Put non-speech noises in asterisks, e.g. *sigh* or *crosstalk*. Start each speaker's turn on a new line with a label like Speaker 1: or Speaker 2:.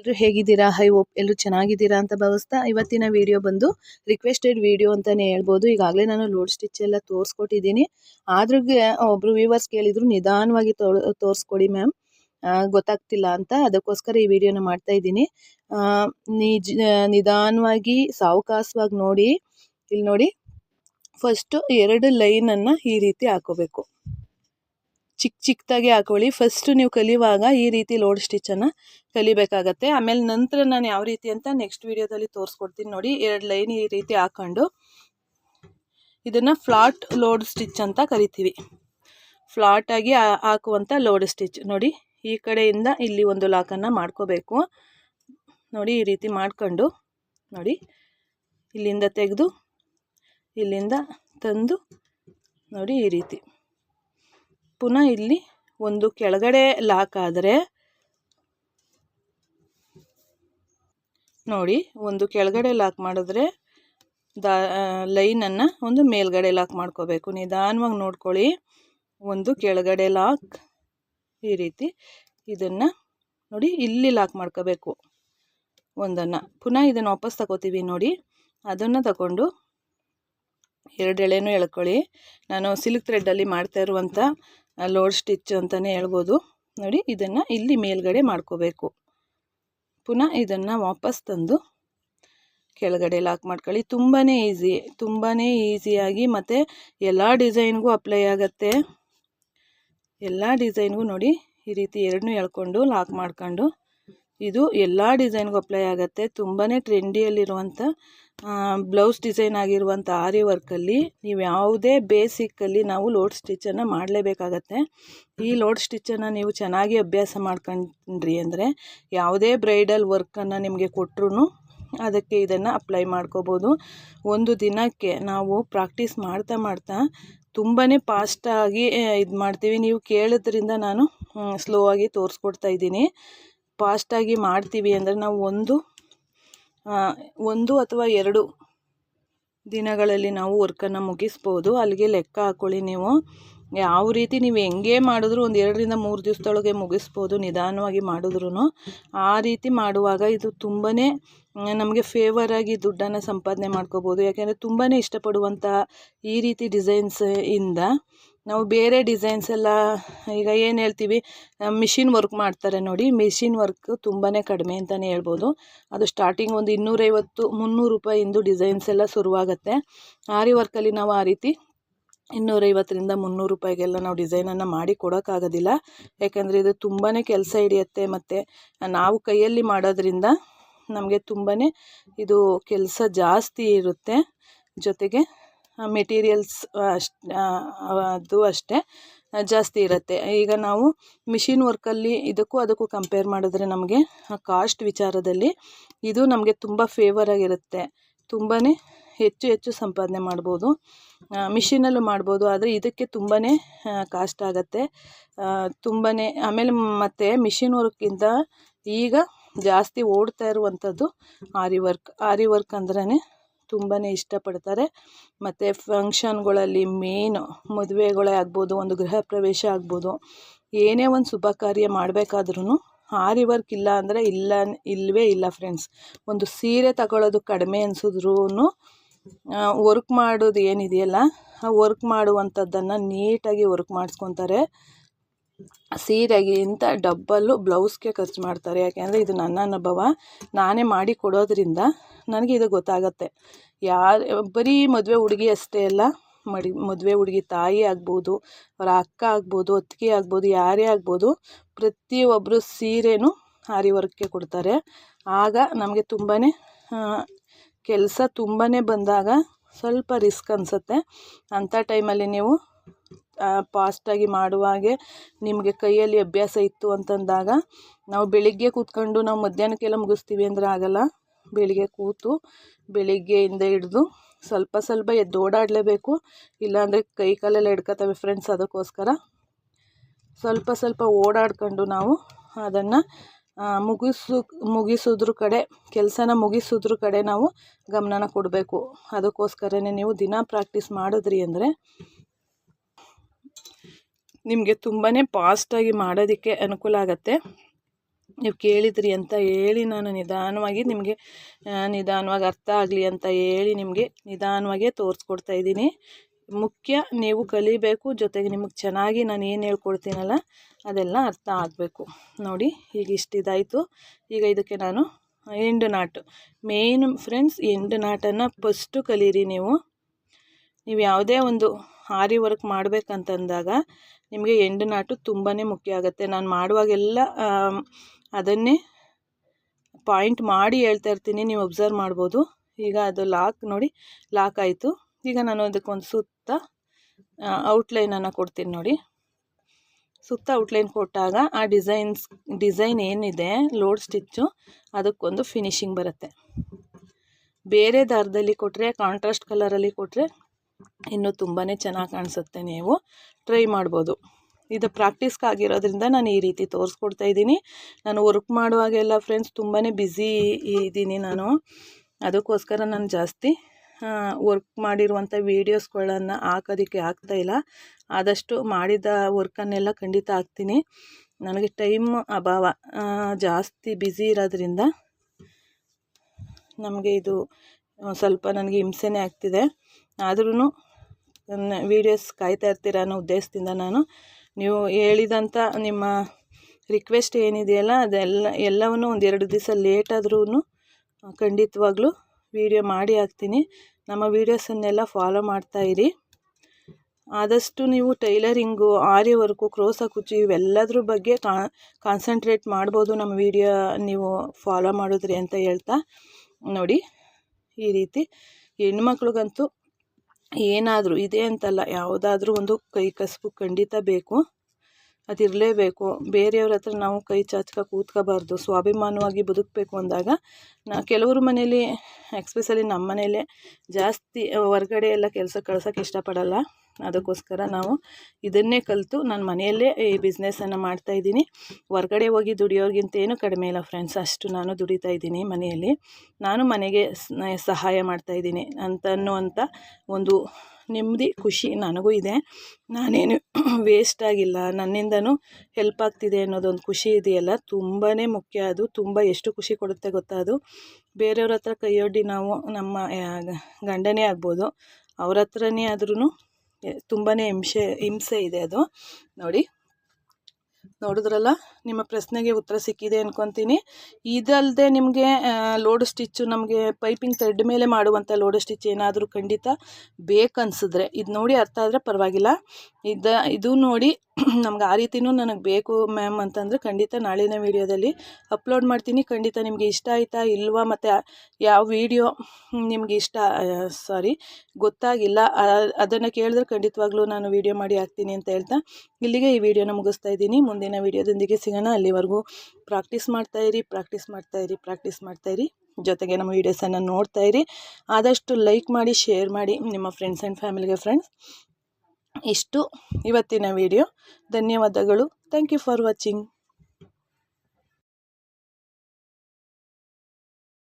Speaker 1: ಎಲ್ಲರೂ ಹೇಗಿದ್ದೀರಾ? High hope ಎಲ್ಲರೂ ಚೆನ್ನಾಗಿದ್ದೀರಾ ಅಂತ ಭಾವಿಸ್ತಾ ಇವತ್ತಿನ ವಿಡಿಯೋ ಬಂದು ರಿಕ್ವೆಸ್ಟೆಡ್ ವಿಡಿಯೋ ಅಂತಲೇ ಹೇಳ್ಬೋದು. ಈಗಾಗಲೇ ನಾನು ಲೋಡ್ ಸ್ಟಿಚ್ ಎಲ್ಲ ತೋರಿಸ್ಕೊಟ್ಟಿದ್ದೀನಿ. ಆದ್ರೂ ಒಬ್ರು ವ್ಯೂವರ್ಸ್ ಕೇಳಿದ್ರು, ನಿಧಾನವಾಗಿ ತೋರಿಸ್ಕೊಡಿ ಮ್ಯಾಮ್ ಗೊತ್ತಾಗ್ತಿಲ್ಲ ಅಂತ ಅದಕ್ಕೋಸ್ಕರ ಈ ವಿಡಿಯೋನ ಮಾಡ್ತಾ ಇದ್ದೀನಿ. ನಿಜ ನಿಧಾನವಾಗಿ ಸಾವಕಾಶವಾಗಿ ನೋಡಿ, ಇಲ್ಲಿ ನೋಡಿ ಫಸ್ಟು ಎರಡು ಲೈನನ್ನು ಈ ರೀತಿ ಹಾಕೋಬೇಕು. ಚಿಕ್ಕ ಚಿಕ್ಕದಾಗಿ ಹಾಕೊಳ್ಳಿ. ಫಸ್ಟು ನೀವು ಕಲಿಯುವಾಗ ಈ ರೀತಿ ಲೋಡ್ ಸ್ಟಿಚ್ಚನ್ನು ಕಲಿಬೇಕಾಗತ್ತೆ. ಆಮೇಲೆ ನಂತರ ನಾನು ಯಾವ ರೀತಿ ಅಂತ ನೆಕ್ಸ್ಟ್ ವಿಡಿಯೋದಲ್ಲಿ ತೋರಿಸ್ಕೊಡ್ತೀನಿ ನೋಡಿ. ಎರಡು ಲೈನ್ ಈ ರೀತಿ ಹಾಕೊಂಡು ಇದನ್ನು ಫ್ಲಾಟ್ ಲೋಡ್ ಸ್ಟಿಚ್ ಅಂತ ಕರಿತೀವಿ. ಫ್ಲಾಟಾಗಿ ಹಾಕುವಂಥ ಲೋಡ್ ಸ್ಟಿಚ್ ನೋಡಿ, ಈ ಕಡೆಯಿಂದ ಇಲ್ಲಿ ಒಂದು ಲಾಕನ್ನು ಮಾಡ್ಕೋಬೇಕು. ನೋಡಿ, ಈ ರೀತಿ ಮಾಡ್ಕೊಂಡು ನೋಡಿ, ಇಲ್ಲಿಂದ ತೆಗೆದು, ಇಲ್ಲಿಂದ ತಂದು ನೋಡಿ, ಈ ರೀತಿ. ಪುನಃ ಇಲ್ಲಿ ಒಂದು ಕೆಳಗಡೆ ಲಾಕ್ ಆದರೆ ನೋಡಿ ಒಂದು ಕೆಳಗಡೆ ಲಾಕ್ ಮಾಡಿದ್ರೆ ದಾ ಲೈನನ್ನು ಒಂದು ಮೇಲ್ಗಡೆ ಲಾಕ್ ಮಾಡ್ಕೋಬೇಕು. ನಿಧಾನವಾಗಿ ನೋಡ್ಕೊಳ್ಳಿ. ಒಂದು ಕೆಳಗಡೆ ಲಾಕ್ ಈ ರೀತಿ. ಇದನ್ನು ನೋಡಿ ಇಲ್ಲಿ ಲಾಕ್ ಮಾಡ್ಕೋಬೇಕು ಒಂದನ್ನು. ಪುನಃ ಇದನ್ನು ವಾಪಸ್ ತಗೋತೀವಿ ನೋಡಿ. ಅದನ್ನು ತಗೊಂಡು ಎರಡು ಎಳೆನೂ ಎಳ್ಕೊಳ್ಳಿ. ನಾನು ಸಿಲ್ಕ್ ಥ್ರೆಡ್ಡಲ್ಲಿ ಮಾಡ್ತಾ ಇರುವಂಥ ಲೋಡ್ ಸ್ಟಿಚ್ ಅಂತಲೇ ಹೇಳ್ಬೋದು. ನೋಡಿ, ಇದನ್ನು ಇಲ್ಲಿ ಮೇಲ್ಗಡೆ ಮಾಡ್ಕೋಬೇಕು. ಪುನಃ ಇದನ್ನು ವಾಪಸ್ ತಂದು ಕೆಳಗಡೆ ಲಾಕ್ ಮಾಡ್ಕೊಳ್ಳಿ. ತುಂಬಾ ಈಸಿ ತುಂಬಾ ಈಸಿಯಾಗಿ ಮತ್ತು ಎಲ್ಲ ಡಿಸೈನ್ಗೂ ಅಪ್ಲೈ ಆಗುತ್ತೆ. ಎಲ್ಲ ಡಿಸೈನ್ಗೂ ನೋಡಿ, ಈ ರೀತಿ ಎರಡನ್ನೂ ಎಳ್ಕೊಂಡು ಲಾಕ್ ಮಾಡ್ಕೊಂಡು ಇದು ಎಲ್ಲ ಡಿಸೈನ್ಗೂ ಅಪ್ಲೈ ಆಗುತ್ತೆ. ತುಂಬಾ ಟ್ರೆಂಡಿಯಲ್ಲಿರುವಂಥ ಬ್ಲೌಸ್ ಡಿಸೈನ್ ಆಗಿರುವಂಥ ಆರಿ ವರ್ಕಲ್ಲಿ ನೀವು ಯಾವುದೇ ಬೇಸಿಕ್ಕಲ್ಲಿ ನಾವು ಲೋಡ್ ಸ್ಟಿಚ್ಚನ್ನು ಮಾಡಲೇಬೇಕಾಗತ್ತೆ. ಈ ಲೋಡ್ ಸ್ಟಿಚ್ಚನ್ನು ನೀವು ಚೆನ್ನಾಗಿ ಅಭ್ಯಾಸ ಮಾಡ್ಕೊಂಡ್ರಿ ಅಂದರೆ ಯಾವುದೇ ಬ್ರೈಡಲ್ ವರ್ಕನ್ನು ನಿಮಗೆ ಕೊಟ್ಟರು ಅದಕ್ಕೆ ಇದನ್ನು ಅಪ್ಲೈ ಮಾಡ್ಕೋಬೋದು. ಒಂದು ದಿನಕ್ಕೆ ನಾವು ಪ್ರಾಕ್ಟೀಸ್ ಮಾಡ್ತಾ ಮಾಡ್ತಾ ತುಂಬಾ ಫಾಸ್ಟಾಗಿ ಇದು ಮಾಡ್ತೀವಿ. ನೀವು ಕೇಳೋದ್ರಿಂದ ನಾನು ಸ್ಲೋ ಆಗಿ ತೋರಿಸ್ಕೊಡ್ತಾ ಇದ್ದೀನಿ. ಫಾಸ್ಟಾಗಿ ಮಾಡ್ತೀವಿ ಅಂದರೆ ನಾವು ಒಂದು ಒಂದು ಅಥವಾ ಎರಡು ದಿನಗಳಲ್ಲಿ ನಾವು ವರ್ಕನ್ನು ಮುಗಿಸ್ಬೋದು. ಅಲ್ಲಿಗೆ ಲೆಕ್ಕ ಹಾಕ್ಕೊಳ್ಳಿ ನೀವು. ಯಾವ ರೀತಿ ನೀವು ಹೆಂಗೆ ಮಾಡಿದ್ರು ಒಂದು ಎರಡರಿಂದ ಮೂರು ದಿವಸದೊಳಗೆ ಮುಗಿಸ್ಬೋದು, ನಿಧಾನವಾಗಿ ಮಾಡಿದ್ರು ಆ ರೀತಿ ಮಾಡುವಾಗ ಇದು ತುಂಬಾ ನಮಗೆ ಫೇವರಾಗಿ ದುಡ್ಡನ್ನು ಸಂಪಾದನೆ ಮಾಡ್ಕೋಬೋದು. ಯಾಕೆಂದರೆ ತುಂಬಾ ಇಷ್ಟಪಡುವಂಥ ಈ ರೀತಿ ಡಿಸೈನ್ಸ್ ಇಂದ ನಾವು ಬೇರೆ ಡಿಸೈನ್ಸ್ ಎಲ್ಲ ಈಗ ಏನು ಹೇಳ್ತೀವಿ ಮಿಷಿನ್ ವರ್ಕ್ ಮಾಡ್ತಾರೆ ನೋಡಿ. ಮಿಷಿನ್ ವರ್ಕ್ ತುಂಬಾ ಕಡಿಮೆ ಅಂತಲೇ ಹೇಳ್ಬೋದು. ಅದು ಸ್ಟಾರ್ಟಿಂಗ್ ಒಂದು ಇನ್ನೂರೈವತ್ತು, ಮುನ್ನೂರು ರೂಪಾಯಿಂದು ಡಿಸೈನ್ಸ್ ಎಲ್ಲ ಶುರುವಾಗುತ್ತೆ. ಆರಿ ವರ್ಕಲ್ಲಿ ನಾವು ಆ ರೀತಿ ಇನ್ನೂರೈವತ್ತರಿಂದ ಮುನ್ನೂರು ರೂಪಾಯಿಗೆಲ್ಲ ನಾವು ಡಿಸೈನನ್ನು ಮಾಡಿ ಕೊಡೋಕ್ಕಾಗೋದಿಲ್ಲ. ಯಾಕೆಂದರೆ ಇದು ತುಂಬಾ ಕೆಲಸ ಹಿಡಿಯುತ್ತೆ ಮತ್ತು ನಾವು ಕೈಯಲ್ಲಿ ಮಾಡೋದ್ರಿಂದ ನಮಗೆ ತುಂಬಾ ಇದು ಕೆಲಸ ಜಾಸ್ತಿ ಇರುತ್ತೆ ಜೊತೆಗೆ ಮೆಟೀರಿಯಲ್ಸ್ ಅಷ್ಟು ಅದು ಅಷ್ಟೇ ಜಾಸ್ತಿ ಇರುತ್ತೆ. ಈಗ ನಾವು ಮಿಷಿನ್ ವರ್ಕಲ್ಲಿ ಇದಕ್ಕೂ ಅದಕ್ಕೂ ಕಂಪೇರ್ ಮಾಡಿದ್ರೆ ನಮಗೆ ಕಾಸ್ಟ್ ವಿಚಾರದಲ್ಲಿ ಇದು ನಮಗೆ ತುಂಬ ಫೇವರಾಗಿರುತ್ತೆ ತುಂಬಾ ಹೆಚ್ಚು ಹೆಚ್ಚು ಸಂಪಾದನೆ ಮಾಡ್ಬೋದು. ಮಿಷಿನಲ್ಲೂ ಮಾಡ್ಬೋದು, ಆದರೆ ಇದಕ್ಕೆ ತುಂಬಾ ಕಾಸ್ಟ್ ಆಗುತ್ತೆ. ತುಂಬಾ ಆಮೇಲೆ ಮತ್ತು ಮಿಷಿನ್ ವರ್ಕ್ಗಿಂತ ಈಗ ಜಾಸ್ತಿ ಓಡ್ತಾ ಇರುವಂಥದ್ದು ಆರಿ ವರ್ಕ್ ಆರಿ ವರ್ಕ್ ಅಂದ್ರೇ ತುಂಬಾ ಇಷ್ಟಪಡ್ತಾರೆ. ಮತ್ತು ಫಂಕ್ಷನ್ಗಳಲ್ಲಿ ಮೇನು ಮದುವೆಗಳೇ ಆಗ್ಬೋದು, ಒಂದು ಗೃಹ ಪ್ರವೇಶ ಆಗ್ಬೋದು, ಏನೇ ಒಂದು ಶುಭ ಕಾರ್ಯ ಮಾಡಬೇಕಾದ್ರೂ ಆರಿ ವರ್ಕ್ ಇಲ್ಲ ಅಂದರೆ ಇಲ್ಲ ಇಲ್ಲವೇ ಇಲ್ಲ ಫ್ರೆಂಡ್ಸ್ ಒಂದು ಸೀರೆ ತಗೊಳ್ಳೋದು ಕಡಿಮೆ ಅನಿಸಿದ್ರೂ ವರ್ಕ್ ಮಾಡೋದು ಏನಿದೆಯಲ್ಲ, ಆ ವರ್ಕ್ ಮಾಡುವಂಥದ್ದನ್ನು ನೀಟಾಗಿ ವರ್ಕ್ ಮಾಡಿಸ್ಕೊತಾರೆ. ಸೀರೆಗಿಂತ ಡಬ್ಬಲ್ಲು ಬ್ಲೌಸ್ಗೆ ಖರ್ಚು ಮಾಡ್ತಾರೆ. ಯಾಕೆಂದರೆ ಇದು ನನ್ನ ಅನುಭವ. ನಾನೇ ಮಾಡಿ ಕೊಡೋದ್ರಿಂದ ನನಗೆ ಇದು ಗೊತ್ತಾಗತ್ತೆ. ಯಾರು, ಬರೀ ಮದುವೆ ಹುಡುಗಿ ಅಷ್ಟೇ ಅಲ್ಲ, ಮಡಿ, ಮದುವೆ ಹುಡುಗಿ ತಾಯಿ ಆಗ್ಬೋದು, ಅವರ ಅಕ್ಕ ಆಗ್ಬೋದು, ಅತ್ತಿಗೆ ಆಗ್ಬೋದು, ಯಾರೇ ಆಗ್ಬೋದು ಪ್ರತಿಯೊಬ್ಬರು ಸೀರೆನೂ ಹಾರಿ ವರ್ಕ್ಗೆ ಕೊಡ್ತಾರೆ. ಆಗ ನಮಗೆ ತುಂಬಾ ಕೆಲಸ ತುಂಬಾ ಬಂದಾಗ ಸ್ವಲ್ಪ ರಿಸ್ಕ್ ಅನಿಸುತ್ತೆ. ಅಂಥ ಟೈಮಲ್ಲಿ ನೀವು ಫಾಸ್ಟಾಗಿ ಮಾಡುವಾಗೆ ನಿಮಗೆ ಕೈಯಲ್ಲಿ ಅಭ್ಯಾಸ ಇತ್ತು ಅಂತಂದಾಗ ನಾವು ಬೆಳಿಗ್ಗೆ ಕೂತ್ಕೊಂಡು ನಾವು ಮಧ್ಯಾಹ್ನಕ್ಕೆಲ್ಲ ಮುಗಿಸ್ತೀವಿ ಅಂದರೆ ಆಗಲ್ಲ. ಬೆಳಿಗ್ಗೆ ಕೂತು ಬೆಳಿಗ್ಗೆಯಿಂದ ಹಿಡಿದು ಸ್ವಲ್ಪ ಸ್ವಲ್ಪ ಎದ್ದು ಓಡಾಡಲೇಬೇಕು. ಇಲ್ಲಾಂದರೆ ಕೈ ಕಾಲೆಲ್ಲ ಹಿಡ್ಕೊತವೆ ಫ್ರೆಂಡ್ಸ್ ಅದಕ್ಕೋಸ್ಕರ. ಸ್ವಲ್ಪ ಸ್ವಲ್ಪ ಓಡಾಡ್ಕೊಂಡು ನಾವು ಅದನ್ನು ಮುಗಿಸು, ಮುಗಿಸೋದ್ರ ಕಡೆ, ಕೆಲಸನ ಮುಗಿಸೋದ್ರ ಕಡೆ ನಾವು ಗಮನನ ಕೊಡಬೇಕು. ಅದಕ್ಕೋಸ್ಕರನೇ ನೀವು ದಿನ ಪ್ರಾಕ್ಟೀಸ್ ಮಾಡಿದ್ರಿ ಅಂದರೆ ನಿಮಗೆ ತುಂಬಾ ಫಾಸ್ಟಾಗಿ ಮಾಡೋದಕ್ಕೆ ಅನುಕೂಲ ಆಗುತ್ತೆ. ನೀವು ಕೇಳಿದ್ರಿ ಅಂತ ಹೇಳಿ ನಾನು ನಿಧಾನವಾಗಿ ನಿಮಗೆ ನಿಧಾನವಾಗಿ ಅರ್ಥ ಆಗಲಿ ಅಂತ ಹೇಳಿ ನಿಮಗೆ ನಿಧಾನವಾಗಿ ತೋರಿಸ್ಕೊಡ್ತಾ ಇದ್ದೀನಿ. ಮುಖ್ಯ ನೀವು ಕಲಿಬೇಕು, ಜೊತೆಗೆ ನಿಮಗೆ ಚೆನ್ನಾಗಿ ನಾನು ಏನು ಹೇಳ್ಕೊಡ್ತೀನಲ್ಲ ಅದೆಲ್ಲ ಅರ್ಥ ಆಗಬೇಕು. ನೋಡಿ, ಈಗ ಇಷ್ಟಿದಾಯಿತು. ಈಗ ಇದಕ್ಕೆ ನಾನು end knot. Main friends, end ನಾಟನ್ನು first ಕಲೀರಿ ನೀವು. ನೀವು ಯಾವುದೇ ಒಂದು ಆರಿ ವರ್ಕ್ ಮಾಡಬೇಕಂತಂದಾಗ ನಿಮಗೆ ಎಂಡು ನಾಟು ತುಂಬಾ ಮುಖ್ಯ ಆಗುತ್ತೆ. ನಾನು ಮಾಡುವಾಗೆಲ್ಲ ಅದನ್ನೇ ಪಾಯಿಂಟ್ ಮಾಡಿ ಹೇಳ್ತಾ ಇರ್ತೀನಿ, ನೀವು ಅಬ್ಸರ್ವ್ ಮಾಡ್ಬೋದು. ಈಗ ಅದು ಲಾಕ್ ನೋಡಿ, ಲಾಕ್ ಆಯಿತು. ಈಗ ನಾನು ಅದಕ್ಕೊಂದು ಸುತ್ತ ಔಟ್ಲೈನನ್ನು ಕೊಡ್ತೀನಿ ನೋಡಿ. ಸುತ್ತ ಔಟ್ಲೈನ್ ಕೊಟ್ಟಾಗ ಆ ಡಿಸೈನ್ಸ್, ಡಿಸೈನ್ ಏನಿದೆ, ಲೋಡ್ ಸ್ಟಿಚ್ಚು, ಅದಕ್ಕೊಂದು ಫಿನಿಶಿಂಗ್ ಬರುತ್ತೆ. ಬೇರೆ ದಾರದಲ್ಲಿ ಕೊಟ್ಟರೆ ಕಾಂಟ್ರಾಸ್ಟ್ ಕಲರಲ್ಲಿ ಕೊಟ್ಟರೆ ಇನ್ನೂ ತುಂಬಾ ಚೆನ್ನಾಗಿ ಕಾಣಿಸುತ್ತೆ ನೀವು. ಟ್ರೈ ಮಾಡ್ಬೋದು. ಇದು ಪ್ರಾಕ್ಟೀಸ್ಗಾಗಿರೋದ್ರಿಂದ ನಾನು ಈ ರೀತಿ ತೋರಿಸ್ಕೊಡ್ತಾ ಇದ್ದೀನಿ. ನಾನು ವರ್ಕ್ ಮಾಡುವಾಗೆಲ್ಲ ಫ್ರೆಂಡ್ಸ್ ತುಂಬಾ ಬ್ಯುಸಿ ಇದ್ದೀನಿ ನಾನು. ಅದಕ್ಕೋಸ್ಕರ ನಾನು ಜಾಸ್ತಿ ವರ್ಕ್ ಮಾಡಿರುವಂಥ ವೀಡಿಯೋಸ್ಗಳನ್ನು ಹಾಕೋದಕ್ಕೆ ಆಗ್ತಾಯಿಲ್ಲ ಆದಷ್ಟು ಮಾಡಿದ ವರ್ಕನ್ನೆಲ್ಲ ಖಂಡಿತ ಹಾಕ್ತೀನಿ. ನನಗೆ ಟೈಮ್ ಅಭಾವ ಜಾಸ್ತಿ ಬ್ಯುಸಿ ಇರೋದ್ರಿಂದ ನಮಗೆ ಇದು ಸ್ವಲ್ಪ ನನಗೆ ಹಿಂಸೆನೇ ಆಗ್ತಿದೆ. ಆದ್ರೂ ವೀಡಿಯೋಸ್ ಕಾಯ್ತಾ ಇರ್ತೀರ ಅನ್ನೋ ಉದ್ದೇಶದಿಂದ ನಾನು ನೀವು ಹೇಳಿದಂಥ ನಿಮ್ಮ ರಿಕ್ವೆಸ್ಟ್ ಏನಿದೆಯಲ್ಲ ಅದೆಲ್ಲ, ಎಲ್ಲವನ್ನು ಒಂದೆರಡು ದಿವಸ ಲೇಟ್ ಆದ್ರೂ ಖಂಡಿತವಾಗ್ಲೂ ವೀಡಿಯೋ ಮಾಡಿ ಹಾಕ್ತೀನಿ. ನಮ್ಮ ವೀಡಿಯೋಸನ್ನೆಲ್ಲ ಫಾಲೋ ಮಾಡ್ತಾಯಿರಿ ಆದಷ್ಟು ನೀವು ಟೈಲರಿಂಗು, ಆರಿ ವರ್ಕು, ಕ್ರೋಸ ಕುಚ್ಚು ಇವೆಲ್ಲದ್ರ ಬಗ್ಗೆ ಕಾನ್ಸಂಟ್ರೇಟ್ ಮಾಡ್ಬೋದು ನಮ್ಮ ವೀಡಿಯೋ ನೀವು ಫಾಲೋ ಮಾಡಿದ್ರಿ ಅಂತ ಹೇಳ್ತಾ ನೋಡಿ. ಈ ರೀತಿ ಹೆಣ್ಮಕ್ಳಿಗಂತೂ ಏನಾದರೂ ಇದೆ ಅಂತಲ್ಲ, ಯಾವುದಾದ್ರೂ ಒಂದು ಕೈ ಕಸಬು ಖಂಡಿತ ಬೇಕು. ಅದಿರಲೇಬೇಕು. ಬೇರೆಯವ್ರ ಹತ್ರ ನಾವು ಕೈ ಚಾಚ್ಕ ಕೂತ್ಕೋಬಾರ್ದು, ಸ್ವಾಭಿಮಾನವಾಗಿ ಬದುಕಬೇಕು ಅಂದಾಗ, ನಾ ಕೆಲವರು ಮನೇಲಿ, ಎಕ್ಸ್ಪೆಷಲಿ ನಮ್ಮ ಮನೇಲೆ ಜಾಸ್ತಿ ಹೊರ್ಗಡೆ ಎಲ್ಲ ಕೆಲಸ ಕಳ್ಸೋಕ್ಕೆ ಇಷ್ಟಪಡಲ್ಲ. ಅದಕ್ಕೋಸ್ಕರ ನಾವು ಇದನ್ನೇ ಕಲಿತು ನಾನು ಮನೆಯಲ್ಲೇ ಈ ಬಿಸ್ನೆಸ್ಸನ್ನು ಮಾಡ್ತಾಯಿದ್ದೀನಿ ಹೊರ್ಗಡೆ ಹೋಗಿ ದುಡಿಯೋರ್ಗಿಂತ ಏನು ಕಡಿಮೆ ಇಲ್ಲ ಫ್ರೆಂಡ್ಸ್. ಅಷ್ಟು ನಾನು ದುಡಿತಾ ಇದ್ದೀನಿ ಮನೆಯಲ್ಲಿ. ನಾನು ಮನೆಗೆ ಸಹಾಯ ಮಾಡ್ತಾಯಿದ್ದೀನಿ ಅಂತ ಅನ್ನುವಂಥ ಒಂದು ನೆಮ್ಮದಿ, ಖುಷಿ ನನಗೂ ಇದೆ. ನಾನೇನು *clears throat* ವೇಸ್ಟ್ ಆಗಿಲ್ಲ. ನನ್ನಿಂದನೂ ಹೆಲ್ಪ್ ಆಗ್ತಿದೆ ಅನ್ನೋದೊಂದು ಖುಷಿ ಇದೆಯಲ್ಲ. ತುಂಬಾ ಮುಖ್ಯ ಅದು. ತುಂಬ ಎಷ್ಟು ಖುಷಿ ಕೊಡುತ್ತೆ ಗೊತ್ತಾ ಅದು? ಬೇರೆಯವ್ರ ಹತ್ರ ಕೈಯೊಡ್ಡಿ ನಾವು ನಮ್ಮ ಗಂಡನೇ ಆಗ್ಬೋದು. ಅವ್ರ ಹತ್ರನೇ ಆದ್ರೂ ತುಂಬಾ ಹಿಂಸೆ ಹಿಂಸೆ ಇದೆ ಅದು. ನೋಡಿ ನೋಡಿದ್ರಲ್ಲ? ನಿಮ್ಮ ಪ್ರಶ್ನೆಗೆ ಉತ್ತರ ಸಿಕ್ಕಿದೆ ಅನ್ಕೊತೀನಿ. ಇದಲ್ಲದೆ ನಿಮಗೆ ಲೋಡ್ ಸ್ಟಿಚ್ಚು ನಮಗೆ ಪೈಪಿಂಗ್ ಥ್ರೆಡ್ ಮೇಲೆ ಮಾಡುವಂಥ ಲೋಡ್ ಸ್ಟಿಚ್ ಏನಾದರೂ ಖಂಡಿತ ಬೇಕನ್ಸಿದ್ರೆ, ಇದು ನೋಡಿ ಅರ್ಥ ಆದರೆ ಪರವಾಗಿಲ್ಲ. ಇದು ಇದು ನೋಡಿ ನಮ್ಗೆ ಆ ರೀತಿನೂ ನನಗೆ ಬೇಕು ಮ್ಯಾಮ್ ಅಂತಂದರೆ ಖಂಡಿತ ನಾಳಿನ ವೀಡಿಯೋದಲ್ಲಿ ಅಪ್ಲೋಡ್ ಮಾಡ್ತೀನಿ. ಖಂಡಿತ ನಿಮಗೆ ಇಷ್ಟ ಆಯಿತಾ ಇಲ್ವಾ ಮತ್ತು ಯಾವ ವೀಡಿಯೋ ನಿಮಗೆ ಇಷ್ಟ ಸಾರಿ ಗೊತ್ತಾಗಿಲ್ಲ ಅದನ್ನು ಕೇಳಿದ್ರೆ ಖಂಡಿತವಾಗ್ಲೂ ನಾನು ವೀಡಿಯೋ ಮಾಡಿ ಹಾಕ್ತೀನಿ ಅಂತ ಹೇಳ್ತಾ ಇಲ್ಲಿಗೆ ಈ ವಿಡಿಯೋನ ಮುಗಿಸ್ತಾ ಇದ್ದೀನಿ. ಮುಂದಿನ ವೀಡಿಯೋದೊಂದಿಗೆ ಸಿಗೋಣ ಅಲ್ಲಿವರೆಗೂ ಪ್ರಾಕ್ಟೀಸ್ ಮಾಡ್ತಾಯಿರಿ ಪ್ರಾಕ್ಟೀಸ್ ಮಾಡ್ತಾಯಿರಿ ಪ್ರಾಕ್ಟೀಸ್ ಮಾಡ್ತಾಯಿರಿ ಜೊತೆಗೆ ನಮ್ಮ ವೀಡಿಯೋಸನ್ನು ಇರಿ. ಆದಷ್ಟು ಲೈಕ್ ಮಾಡಿ ಶೇರ್ ಮಾಡಿ ನಿಮ್ಮ ಫ್ರೆಂಡ್ಸ್ ಆ್ಯಂಡ್ ಫ್ಯಾಮಿಲಿಗೆ ಫ್ರೆಂಡ್ಸ್ ಇಷ್ಟು ಇವತ್ತಿನ ವಿಡಿಯೋ ಧನ್ಯವಾದಗಳು. Thank you for watching